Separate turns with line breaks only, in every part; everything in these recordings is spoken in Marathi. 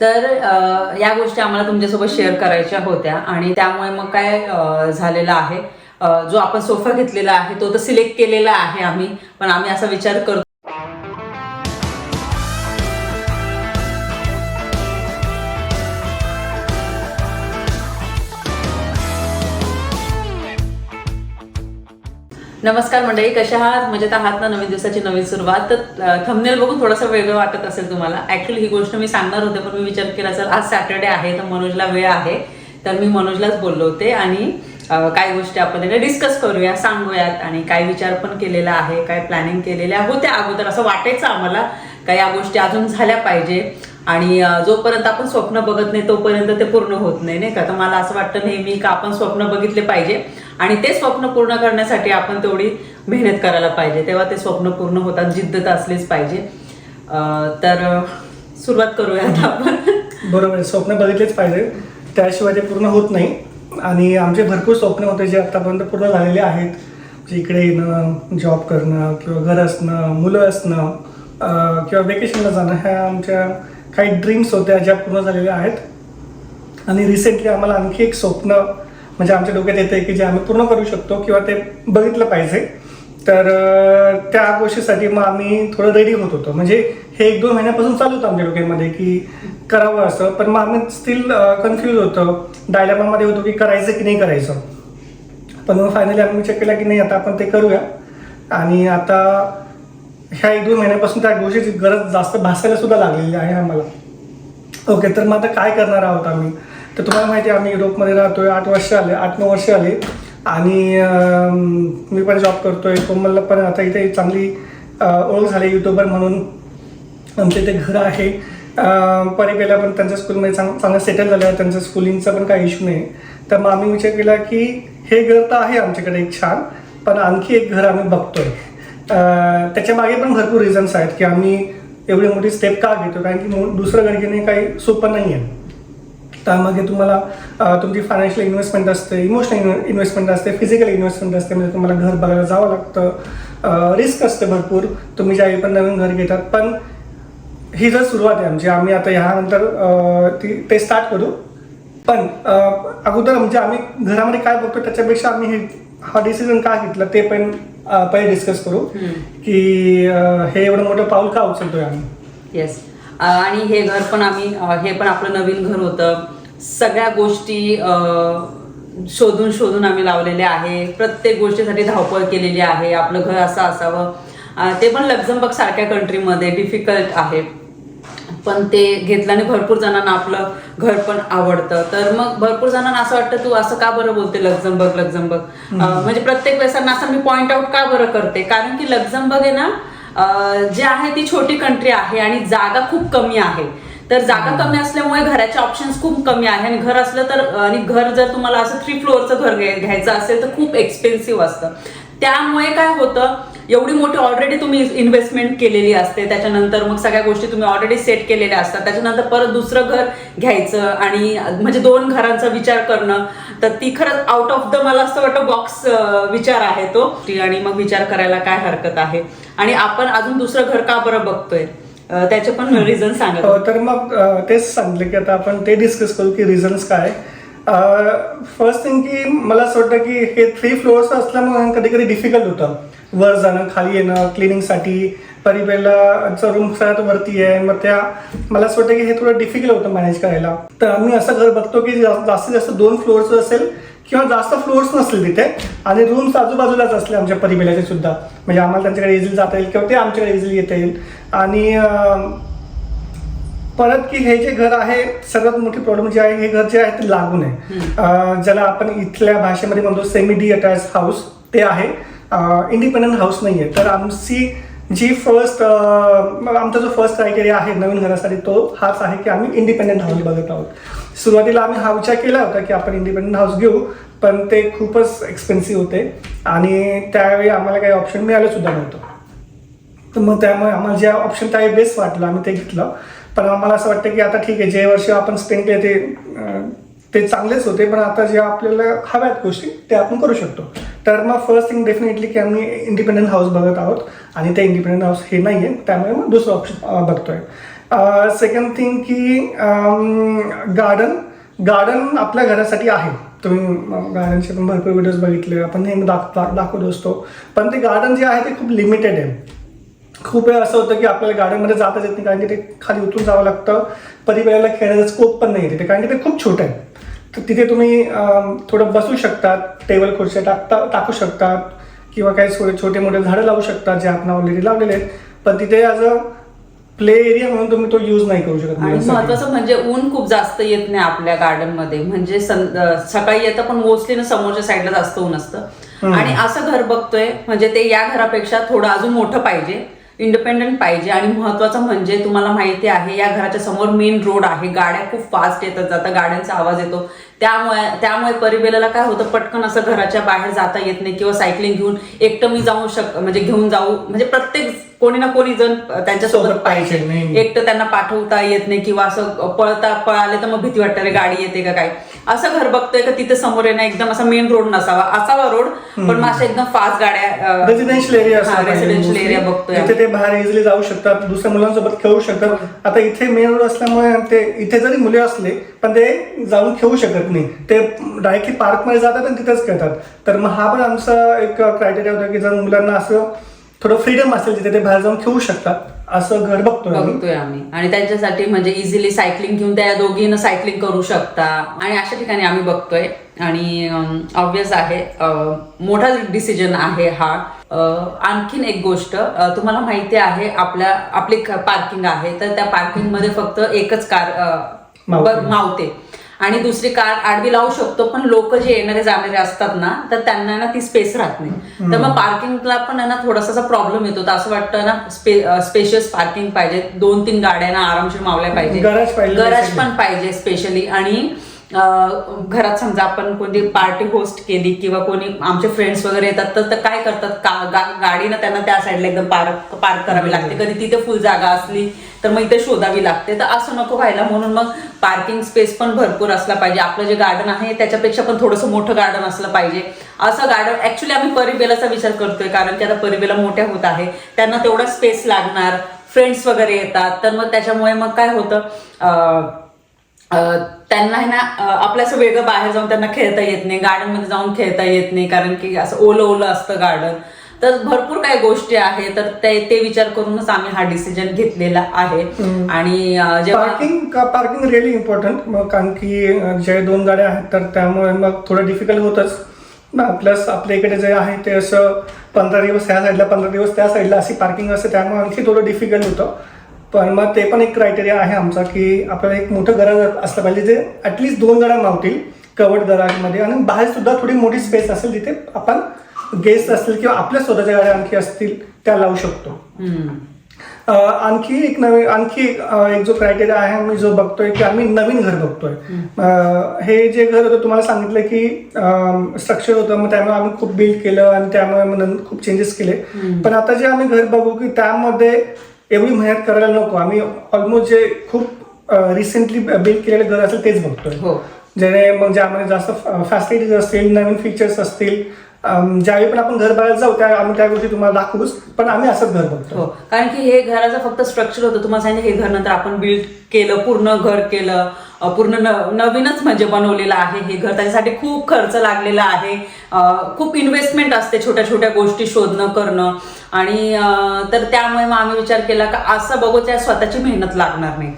तर या गोष्टी आम्हाला तुमच्यासोबत शेअर करायच्या होत्या आणि त्यामुळे मग काय झालेलं आहे. जो आपण सोफा घेतलेला आहे तो तर सिलेक्ट केलेला आहे आम्ही पण आम्ही असा विचार करतो नमस्कार मंडळी कशा आहात? मजेत आहात ना? नवीन दिवसाची नवीन सुरुवात. तर थंबनेल बघून थोडंसं वेगळं वाटत असेल तुम्हाला. ऍक्च्युली ही गोष्ट मी सांगणार होते पण मी विचार केला सर आज सॅटर्डे आहे तर मनोजला वेळ आहे. तर मी मनोजलाच बोललो होते आणि काय गोष्टी आपण डिस्कस करूया सांगूयात. आणि काय विचार पण केलेला आहे काय प्लॅनिंग केलेल्या होत्या अगोदर. असं वाटायचं आम्हाला का या गोष्टी अजून झाल्या पाहिजे. आणि जोपर्यंत आपण स्वप्न बघत नाही तोपर्यंत ते पूर्ण होत नाही नाही का? तर मला असं वाटतं नेहमी का आपण स्वप्न बघितले पाहिजे? आणि ते स्वप्न पूर्ण करण्यासाठी आपण तेवढी मेहनत करायला पाहिजे. तेव्हा ते स्वप्न पूर्ण होतात जिद्द असलीच पाहिजे. तर सुरुवात करूया आता आपण.
बरोबर आहे. स्वप्न बघितलेच पाहिजे. त्याशिवाय ते पूर्ण होत नाही. आणि आमचे भरपूर स्वप्न होते जे आतापर्यंत पूर्ण झालेले आहेत. इकडे येणं जॉब करणं किंवा घर असणं मुलं असणं किंवा वेकेशनला जाणं ह्या आमच्या काही ड्रीम्स होत्या ज्या पूर्ण झालेल्या आहेत. आणि रिसेंटली आम्हाला आणखी एक स्वप्न म्हणजे आमच्या डोक्यात येते की जे आम्ही पूर्ण करू शकतो किंवा ते बघितलं पाहिजे. तर त्या गोष्टीसाठी मग आम्ही थोडं रेडी होत होतो. म्हणजे हे एक दोन महिन्यापासून चालू होतं आमच्या डोक्यामध्ये की करावं असं. पण मग आम्ही स्टील कन्फ्यूज होतो. डायलॅमामध्ये होतो की करायचं की नाही करायचं. पण मग फायनली आम्ही विचार केला की नाही आता आपण ते करूया. आणि आता ह्या एक दोन महिन्यापासून त्या गोष्टीची गरज जास्त भासायला सुद्धा लागलेली आहे आम्हाला. ओके तर मग आता काय करणार आहोत आम्ही? तर तुम्हाला माहिती आहे आम्ही युरोपमध्ये राहतोय आठ वर्ष आले आठ नऊ वर्ष आले. आणि मी पण जॉब करतोय कोमलला पण आता इथे चांगली ओळख झाली युट्यूबर म्हणून. आमच्या इथे घर आहे. अं, गेल्या पण त्यांच्या स्कूलमध्ये चांग चांगलं सेटल झालं आहे त्यांचं स्कूलिंगचा पण काही इश्यू नाही. तर मग आम्ही विचार केला की हे घर तर आहे आमच्याकडे एक छान पण आणखी एक घर आम्ही बघतोय. त्याच्यामागे पण भरपूर रिझन्स आहेत की आम्ही एवढी मोठी स्टेप का घेतो कारण की दुसरं घर घेणे काही सोपं नाही आहे त्यामागे तुम्हाला तुमची फायनान्शियल इन्व्हेस्टमेंट असते इमोशनल इन्व्हेस्टमेंट असते फिजिकल इन्व्हेस्टमेंट असते म्हणजे तुम्हाला घर बघायला जावं लागतं. रिस्क असते भरपूर. तुम्ही ज्यावेळी पण नवीन घर घेतात पण ही जर सुरुवात आहे आमची आम्ही आता ह्यानंतर ती ते स्टार्ट करू. पण अगोदर म्हणजे आम्ही घरामध्ये काय बघतो त्याच्यापेक्षा आम्ही हे हा डिसिजन का घेतला ते पण पहिले डिस्कस करू. की हे एवढं मोठं पाऊल का उचलतोय आम्ही?
येस आणि हे घर पण आम्ही हे पण आपलं नवीन घर होतं. सगळ्या गोष्टी शोधून शोधून आम्ही लावलेले आहे. प्रत्येक गोष्टीसाठी धावपळ केलेली आहे. आपलं घर असं असावं. ते पण लक्झमबर्ग सारख्या कंट्रीमध्ये डिफिकल्ट आहे. पण ते घेतल्याने भरपूर जणांना आपलं घर पण आवडतं. तर मग भरपूर जणांना असं वाटतं तू असं का बरं बोलते लक्झमबर्ग लक्झमबर्ग म्हणजे प्रत्येक वेळेसांना असं मी पॉइंट आउट का बरं करते? कारण की लक्झमबर्ग आहे ना जे आहे ती छोटी कंट्री आहे आणि जागा खूप कमी आहे. तर जागा कमी असल्यामुळे घराचे ऑप्शन्स खूप कमी आहे. आणि घर असलं तर आणि घर जर तुम्हाला असं थ्री फ्लोअरचं घर घ्याय- घ्यायचं असेल तर खूप एक्सपेन्सिव्ह असतं. त्यामुळे काय होतं एवढी मोठी ऑलरेडी तुम्ही इन्व्हेस्टमेंट केलेली असते. त्याच्यानंतर मग सगळ्या गोष्टी तुम्ही ऑलरेडी सेट केलेल्या असतात. त्याच्यानंतर परत दुसरं घर घ्यायचं आणि म्हणजे दोन घरांचा विचार करणं. तर ती खरंच आउट ऑफ द मला असं वाटतं बॉक्स विचार आहे तो. आणि मग विचार करायला काय हरकत आहे. आणि आपण अजून दुसरं घर का बरं बघतोय? त्याचे पण रिझन सांगत
अ, तर मग तेच सांगितलं की आता आपण ते डिस्कस करू की रिझन्स काय. फर्स्ट थिंग की मला असं वाटतं की हे थ्री फ्लोअर्स असल्यामुळे कधी कधी डिफिकल्ट होतं. वर जाणं खाली येणं क्लिनिंगसाठी परिबेलाचं रूम सगळ्यात वरती आहे. मग त्या मला असं वाटतं की हे थोडं डिफिकल्ट होतं मॅनेज करायला. तर आम्ही असं घर बघतो की जास्तीत जास्त दोन फ्लोअरचं असेल किंवा जास्त फ्लोअर्स नसतील तिथे आणि रूम्स आजूबाजूलाच असले आमच्या परिबेलाचे सुद्धा. म्हणजे आम्हाला त्यांच्याकडे इझिली जाता येईल किंवा ते आमच्याकडे इझिली येता येईल. आणि परत की हे जे घर आहे सर्वात मोठी प्रॉब्लेम जे आहे हे घर जे आहे ते लागून आहे ज्याला आपण इथल्या भाषेमध्ये म्हणतो सेमी डी अटॅच हाऊस ते आहे. इंडिपेंडंट हाऊस नाही आहे तर आमची जी फर्स्ट आमचा जो फर्स्ट क्रायटेरिया आहे नवीन घरासाठी तो हाच आहे की आम्ही इंडिपेंडंट हाऊस बघत आहोत. सुरुवातीला आम्ही हा विचार केला होता की आपण इंडिपेंडंट हाऊस घेऊ पण ते खूपच एक्सपेन्सिव्ह होते. आणि त्यावेळी आम्हाला काही ऑप्शन मिळालं सुद्धा नव्हतं. तर मग त्यामुळे आम्हाला जे ऑप्शन त्यावेळी बेस्ट वाटलं आम्ही ते घेतलं. पण आम्हाला असं वाटतं की आता ठीक आहे जे वर्ष आपण स्पेंड केले ते ते चांगलेच होते पण आता जे आपल्याला हव्यात गोष्टी ते आपण करू शकतो. तर मग फर्स्ट थिंग डेफिनेटली की आम्ही इंडिपेंडंट हाऊस बघत आहोत. आणि ते इंडिपेंडंट हाऊस हे नाही आहे त्यामुळे मग दुसरं ऑप्शन बघतोय. सेकंड थिंग की गार्डन गार्डन आपल्या घरासाठी आहे. तुम्ही गार्डनचे पण भरपूर व्हिडिओज बघितले. आपण नेहमी दाख दाखवत असतो. पण ते गार्डन जे आहे ते खूप लिमिटेड आहे. खूप वेळा असं होतं की आपल्याला गार्डनमध्ये जाताच येत नाही कारण की ते खाली उतरून जावं लागतं. परिवाराला खेळण्याचा स्कोप पण नाही तिथे कारण की ते खूप छोटं आहे. तर तिथे तुम्ही थोडं बसू शकतात टेबल खुर्च्या टाकता टाकू शकतात किंवा काही छोटे मोठे झाडं लावू शकतात जे आपण ऑलरेडी लावलेले आहेत. पण तिथे ॲज अ प्ले एरिया म्हणून तुम्ही तो यूज नाही करू शकत
आणि
मुलांसाठी.
महत्वाचं म्हणजे ऊन खूप जास्त येत नाही आपल्या गार्डनमध्ये. म्हणजे सं- अं, सकाळी येतं पण मोस्टली ना समोरच्या साईडला जास्त ऊन असतं. आणि असं घर बघतोय म्हणजे ते या घरापेक्षा थोडं अजून मोठं पाहिजे इंडिपेंडंट पाहिजे. आणि महत्वाचं म्हणजे तुम्हाला माहिती आहे या घराच्या समोर मेन रोड आहे. गाड्या खूप फास्ट येतात जातात गाड्यांचा आवाज येतो. त्यामुळे त्यामुळे परिबेलाला काय होतं पटकन असं घराच्या बाहेर जाता येत नाही. किंवा सायकलिंग घेऊन एकटं मी जाऊ शक म्हणजे घेऊन जाऊ म्हणजे प्रत्येक कोणी ना कोणी जण त्यांच्यासोबत
सोबत पाहिजे, नेहमी.
एकटं त्यांना पाठवता येत नाही किंवा असं पळता पळाले तर मग भीती वाटते रे गाडी येते का काय? असं घर बघतोय का तिथे समोर येणं एकदम असा मेन रोड नसावा. असावा रोड पण मग अशा एकदम फास्ट गाड्या
रेसिडेन्शियल एरिया
रेसिडेन्शियल एरिया बघतोय
ते बाहेर इझिली जाऊ शकतात दुसऱ्या मुलांसोबत खेळू शकतात. आता इथे मेन रोड असल्यामुळे ते इथे जरी मुले असले पण ते जाऊन खेळू शकत नाही. ते डायरेक्टली पार्कमध्ये जातात आणि तिथेच खेळतात. तर मग हा पण आमचा एक क्रायटेरिया होता की जर मुलांना असं थोडं फ्रीडम असेल तिथे ते बाहेर जाऊन खेळू शकतात असं घर बघतोय आम्ही.
बघतोय आम्ही. आणि त्यांच्यासाठी म्हणजे इझिली सायकलिंग घेऊन त्या दोघीनं सायकलिंग करू शकता. आणि अशा ठिकाणी आम्ही बघतोय. आणि ऑब्विस आहे अं, मोठा डिसिजन आहे हा. अं, आणखीन एक गोष्ट अं, तुम्हाला माहिती आहे आपल्या आपली पार्किंग आहे. तर त्या पार्किंगमध्ये फक्त एकच कार
मावते.
मावते. आणि दुसरी कार आडवी लावू शकतो पण लोक जे येणारे जाणारे असतात ना तर त्यांना ना ती स्पेस राहत नाही. तर मग पार्किंगला पण ना थोडासा प्रॉब्लेम येतो. असं वाटतं ना स्पे स्पेशियस पार्किंग पाहिजे. दोन तीन गाड्या ना आरामशीर मावल्या पाहिजे.
गराज.
पण पाहिजे स्पेशली आणि घरात समजा आपण कोणती पार्टी होस्ट केली किंवा कोणी आमचे फ्रेंड्स वगैरे येतात तर काय करतात? का- गा- गाडीनं त्यांना त्या साईडला एकदम पार्क पार्क करावी लागते. कधी तिथे फुल जागा असली तर मग इथे शोधावी लागते. तर असं नको व्हायला. म्हणून मग पार्किंग स्पेस पण भरपूर असला पाहिजे. आपलं जे गार्डन आहे त्याच्यापेक्षा पण थोडंसं मोठं गार्डन असलं पाहिजे. असं गार्डन ऍक्च्युली आम्ही परिबेलाचा विचार करतोय. कारण की आता परिबेला मोठ्या होत आहे. त्यांना तेवढा स्पेस लागणार. फ्रेंड्स वगैरे येतात. तर मग त्याच्यामुळे मग काय होतं? त्यांना आहे ना अं, आपलं असं वेगळं बाहेर जाऊन त्यांना खेळता येत नाही गार्डनमध्ये जाऊन खेळता येत नाही कारण की असं ओलं ओलं असतं गार्डन. तर भरपूर काही गोष्टी आहेत तर ते ते विचार करूनच आम्ही हा डिसिजन घेतलेला आहे. आणि
पार्किंग पार्किंग रिअली इम्पॉर्टंट मग कारण की जे दोन गाड्या आहेत तर त्यामुळे मग थोडं डिफिकल्ट होतच. प्लस आपल्या इकडे जे आहे ते असं पंधरा दिवस ह्या साईडला पंधरा दिवस त्या साईडला अशी पार्किंग असते त्यामुळे आणखी थोडं डिफिकल्ट होतं. पण मग ते पण एक क्रायटेरिया आहे आमचा की आपल्याला एक मोठं गराज असलं पाहिजे जे ॲटलिस्ट दोन गाड्या मावतील कवर्ड गराजमध्ये आणि बाहेर सुद्धा थोडी मोठी स्पेस असेल तिथे आपण गेस्ट असतील किंवा आपल्या स्वतःच्या गाड्या आणखी असतील त्या लावू शकतो. आणखी एक नवीन आणखी एक जो क्रायटेरिया आहे आम्ही जो बघतोय की आम्ही नवीन घर बघतोय. हे जे घर होतं तुम्हाला सांगितलं की स्ट्रक्चर होतं मग त्यामुळे आम्ही खूप बिल्ड केलं आणि त्यामुळे खूप चेंजेस केले. पण आता जे आम्ही घर बघू की त्यामध्ये एवढी मेहनत करायला नको. आम्ही ऑलमोस्ट जे खूप रिसेंटली बिल्ड केलेलं घर असेल तेच बघतोय.
हो.
जेणे मग ज्यामध्ये जास्त फॅसिलिटीज असतील नवीन फीचर्स असतील ज्यावेळी पण आपण घर बाहेर जाऊ त्या आम्ही त्या गोष्टी तुम्हाला दाखवूच पण आम्ही असंच घर बघतो
हो. कारण की हे घराचं फक्त स्ट्रक्चर होतं. तुम्हाला सांगितलं हे घर नंतर आपण बिल्ड केलं पूर्ण घर केलं. पूर्ण न- नवीनच म्हणजे बनवलेलं आहे हे घर. त्याच्यासाठी खूप खर्च लागलेला आहे. खूप इन्व्हेस्टमेंट असते छोट्या छोट्या गोष्टी शोधणं करणं. आणि तर त्यामुळे मग आम्ही विचार केला का असं बघू त्या स्वतःची मेहनत लागणार नाही.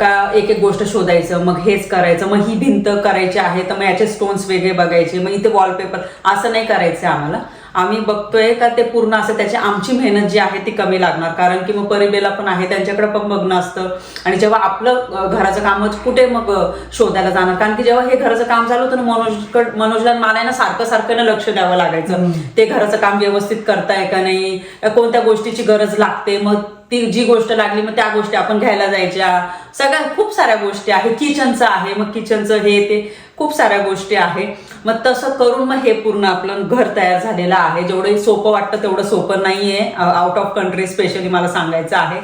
का एक एक गोष्ट शोधायचं मग हेच करायचं मग ही भिंत करायची आहे तर मग याचे स्टोन्स वेगळे बघायचे मग इथे वॉलपेपर असं नाही करायचं आम्हाला. आम्ही बघतोय का ते पूर्ण असं त्याची आमची मेहनत जी आहे ती कमी लागणार. कारण की मग परिबेला पण आहे त्यांच्याकडे पण बघणं असतं. आणि जेव्हा आपलं घराचं कामच कुठे मग शोधायला जाणार? कारण की जेव्हा हे घराचं काम चालू होतं ना मनोजकड मनोजला मला ना सारखं सारखं ना लक्ष द्यावं लागायचं. ते घराचं काम व्यवस्थित करताय का नाही? कोणत्या गोष्टीची गरज लागते? मग ती जी गोष्ट लागली मग त्या गोष्टी आपण घ्यायला जायच्या. सगळ्या खूप साऱ्या गोष्टी आहे. किचनचं आहे मग किचनचं हे ते. खूप साऱ्या गोष्टी आहे. मग तसं करून मग हे पूर्ण आपलं घर तयार झालेलं आहे. जेवढं सोपं वाटतं तेवढं सोपं नाहीये. आउट ऑफ कंट्री स्पेशली मला सांगायचं आहे.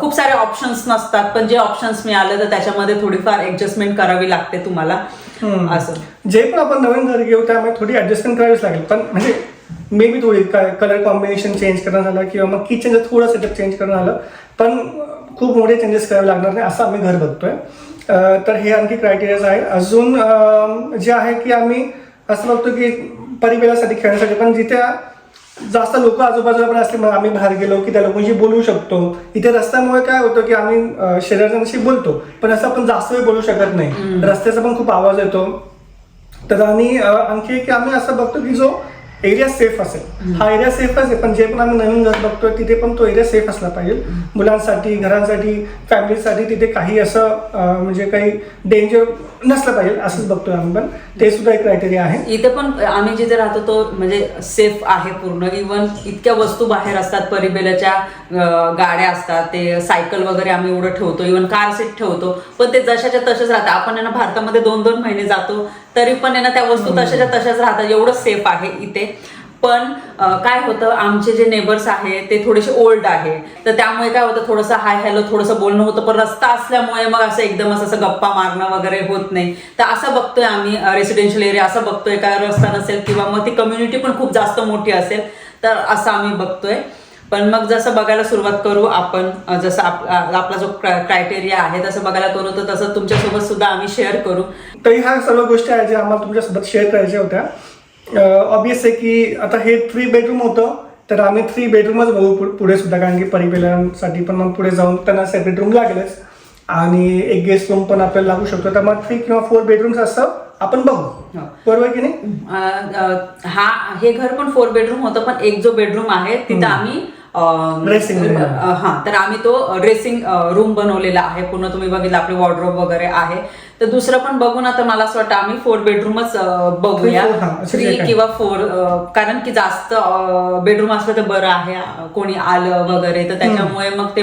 खूप सारे ऑप्शन्स नसतात. पण जे ऑप्शन्स मिळाले तर त्याच्यामध्ये थोडीफार ऍडजस्टमेंट करावी लागते तुम्हाला. असं.
जे पण आपण नवीन घर घेऊ त्यामुळे थोडी ऍडजस्टमेंट करावीच लागेल. पण म्हणजे मे बी थोडी कलर कॉम्बिनेशन चेंज करणं झालं किंवा मग किचनचं थोडं सेटअप चेंज करणं झालं. पण खूप मोठे चेंजेस करावे लागणार नाही असं आम्ही घर बघतोय. तर हे आणखी क्रायटेरियाज आहे अजून जे आहे की आम्ही असं बघतो की परिवारासाठी खेळण्यासाठी पण जिथे जास्त लोक आजूबाजूला पण असले मग आम्ही बाहेर गेलो की त्या लोकांशी बोलू शकतो. इथे रस्त्यामुळे काय होतं की आम्ही अं, शेजारच्यांशी बोलतो पण असं आपण जास्त वेळ बोलू शकत नाही. रस्त्याचा पण खूप आवाज येतो. तर आणि आणखी की आम्ही असं बघतो की जो एरिया सेफ असेल. हा एरिया सेफच आहे पण जे पण आम्ही नवीन घर बघतोय तिथे पण तो एरिया सेफ असला पाहिजे. मुलांसाठी घरांसाठी फॅमिलीसाठी तिथे काही असं म्हणजे काही डेंजर नसलं पाहिजे असंच बघतोय आम्ही पण. ते सुद्धा एक क्रायटेरिया आहे.
इथे पण आम्ही जिथे राहतो तो म्हणजे सेफ आहे पूर्ण. इवन इतक्या वस्तू बाहेर असतात परिबेलाच्या गाड्या असतात ते सायकल वगैरे आम्ही एवढं ठेवतो. इवन कार सीट ठेवतो. पण ते जशाच्या तशाच राहतात आपण आहे ना भारतामध्ये दोन दोन महिने जातो. तरी पण आहे ना त्या वस्तू तशाच्या तशाच राहतात. एवढं सेफ आहे इथे. पण काय होतं आमचे जे नेबर्स आहे ते थोडेसे ओल्ड आहे तर त्यामुळे काय होतं थोडंसं हाय हॅलो थोडंसं बोलणं होतं. पण रस्ता असल्यामुळे मग असं एकदम असं गप्पा मारणं वगैरे होत नाही. तर असं बघतोय आम्ही रेसिडेन्शियल एरिया असं बघतोय. का रस्ता नसेल किंवा मग ती कम्युनिटी पण खूप जास्त मोठी असेल तर असं आम्ही बघतोय. पण मग जसं बघायला सुरुवात करू आपण जसं आप- आपला जो क्रायटेरिया आहे तसं बघायला करू तर तसं तुमच्यासोबत सुद्धा आम्ही शेअर करू.
तरी ह्या सर्व गोष्टी आहेत ज्या आम्हाला तुमच्यासोबत शेअर करायच्या होत्या. ऑब्विस आहे की आता हे थ्री बेडरूम होतं तर आम्ही थ्री बेडरूमच बघू पुढे सुद्धा कारण की परिपेलांसाठी पण मग पुढे जाऊन त्यांना सेपरेट रूम लागेलच. आणि एक गेस्ट रूम पण आपल्याला लागू शकतो. तर मग थ्री किंवा फोर बेडरूम्स असं आपण बघू.
हो.
बरोबर की नाही?
हा हे घर पण फोर बेडरूम होतं पण एक जो बेडरूम आहे तिथं आम्ही
room.
अं, हा तर आम्ही तो ड्रेसिंग रूम बनवलेला आहे. पूर्ण तुम्ही बघितलं आपले वॉर्ड्रोब वगैरे आहे. तर दुसरं पण बघू ना तर मला असं वाटतं आम्ही फोर बेडरूमच बघूया. थ्री. किंवा फोर कारण की जास्त बेडरूम असलं तर बरं आहे कोणी आलं वगैरे तर त्याच्यामुळे मग ते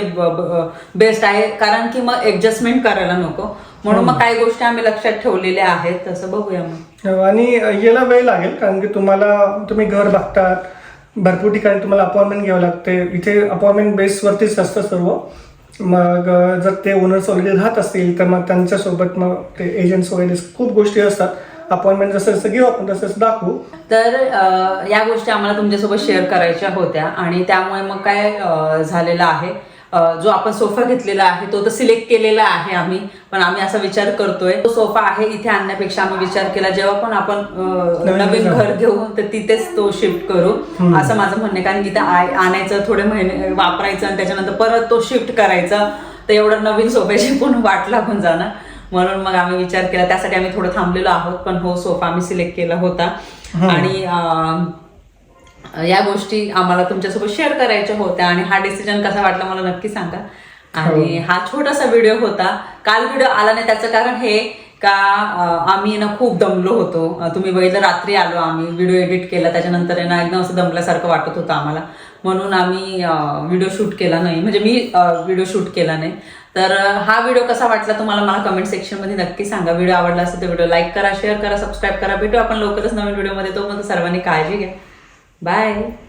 बेस्ट आहे. कारण की मग ऍडजस्टमेंट करायला नको. म्हणून मग काही गोष्टी आम्ही लक्षात ठेवलेल्या आहेत. तसं बघूया मग.
आणि याला वेळ लागेल कारण की तुम्हाला तुम्ही घर बघतात. भरपूर ठिकाणी तुम्हाला अपॉइंटमेंट घ्यावं लागते इथे अपॉइंटमेंट बेसवरतीच असतं सर्व. मग जर ते ओनर्स ऑलरेडी राहत असतील तर मग त्यांच्यासोबत मग ते एजंट्स वगैरे खूप गोष्टी असतात. अपॉइंटमेंट जसं जसं घेऊ आपण तसं तसं दाखवू.
तर या गोष्टी आम्हाला तुमच्यासोबत शेअर करायच्या होत्या आणि त्यामुळे मग काय झालेलं आहे. जो आपण सोफा घेतलेला आहे तो तर सिलेक्ट केलेला आहे आम्ही पण आम्ही असा विचार करतोय. तो सोफा आहे इथे आणण्यापेक्षा आम्ही विचार केला जेव्हा पण आपण
नवीन घर
घेऊ तर तिथेच तो शिफ्ट करू. असं माझं म्हणणं आहे कारण की आणायचं थोडे महिने वापरायचं आणि त्याच्यानंतर परत तो शिफ्ट करायचा तर एवढं नवीन सोफ्याची पण वाट लागून जाणार. म्हणून मग आम्ही विचार केला त्यासाठी आम्ही थोडं थांबलेलो आहोत पण हो सोफा आम्ही सिलेक्ट केला होता. आणि या गोष्टी आम्हाला तुमच्यासोबत शेअर करायच्या होत्या आणि हा डिसिजन कसा वाटला मला नक्की सांगा. आणि हा. छोटासा व्हिडिओ होता. काल व्हिडिओ आला नाही त्याचं कारण हे का आम्ही ना खूप दमलो होतो. तुम्ही बघितलं रात्री आलो आम्ही व्हिडिओ एडिट केला त्याच्यानंतर ना एकदम असं दमल्यासारखं वाटत होतं आम्हाला. म्हणून आम्ही व्हिडिओ शूट केला नाही. म्हणजे मी व्हिडिओ शूट केला नाही. तर हा व्हिडिओ कसा वाटला तुम्हाला मला कमेंट सेक्शनमध्ये नक्की सांगा. व्हिडिओ आवडला असेल तर व्हिडिओ लाईक करा शेअर करा सबस्क्राईब करा. भेटू आपण लवकरच नवीन व्हिडिओमध्ये तोपर्यंत सर्वांनी काळजी घ्या. Bye.